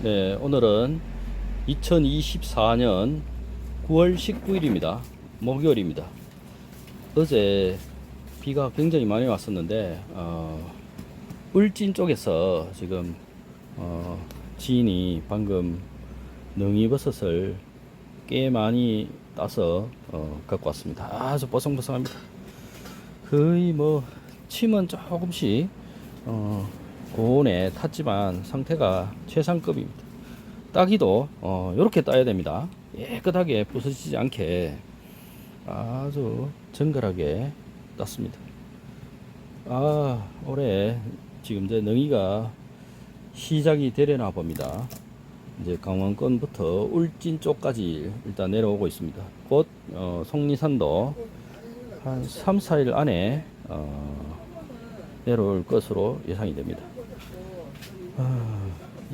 네, 오늘은 2024년 9월 19일입니다. 목요일입니다. 어제 비가 굉장히 많이 왔었는데, 어, 울진 쪽에서 지금, 어, 지인이 방금 능이버섯을 꽤 많이 따서, 어, 갖고 왔습니다. 아주 뽀송뽀송합니다. 거의 뭐, 침은 조금씩, 어, 고온에 탔지만 상태가 최상급입니다. 따기도 어, 이렇게 따야 됩니다. 깨끗하게 부서지지 않게 아주 정갈하게 땄습니다. 아 올해 지금 이제 능이가 시작이 되려나 봅니다. 이제 강원권부터 울진 쪽까지 일단 내려오고 있습니다. 곧 어, 속리산도 한 3, 4일 안에 어, 내려올 것으로 예상이 됩니다.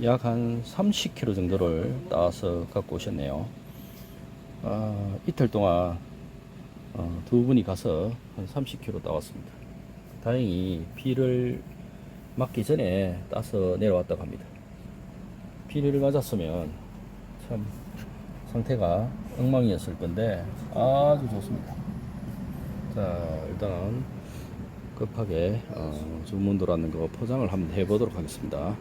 약 한 30kg 정도를 따서 갖고 오셨네요. 아, 이틀 동안 어, 두 분이 가서 한 30kg 따왔습니다. 다행히 비를 맞기 전에 따서 내려왔다고 합니다. 비를 맞았으면 참 상태가 엉망이었을 건데 아주 좋습니다. 자, 일단 급하게 어, 주문 들어왔는 거 포장을 한번 해보도록 하겠습니다.